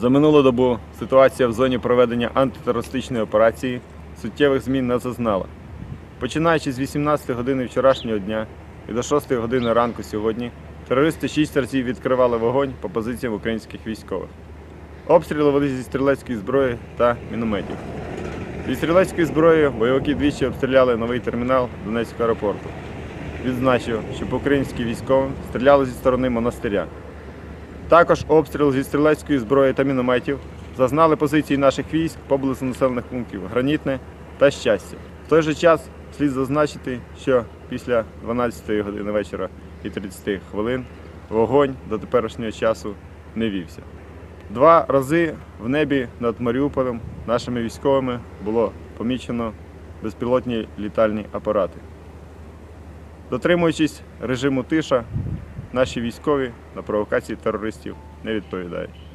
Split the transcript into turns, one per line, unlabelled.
За минулу добу ситуація в зоні проведення антитерористичної операції суттєвих змін не зазнала. Починаючи з 18 години вчорашнього дня і до 6 години ранку сьогодні, терористи шість разів відкривали вогонь по позиціям українських військових. Обстріли вели зі стрілецької зброї та мінометів. Зі стрілецької зброї бойовики двічі обстріляли новий термінал Донецького аеропорту. Відзначив, що по українським військовим стріляли зі сторони монастиря. Також обстріл зі стрілецької зброї та мінометів зазнали позиції наших військ поблизу населених пунктів Гранітне та Щастя. В той же час слід зазначити, що після 12 години вечора і 30 хвилин вогонь до теперішнього часу не вівся. Два рази в небі над Маріуполем нашими військовими було помічено безпілотні літальні апарати. Дотримуючись режиму тиша, наші військові на провокації терористів не відповідають.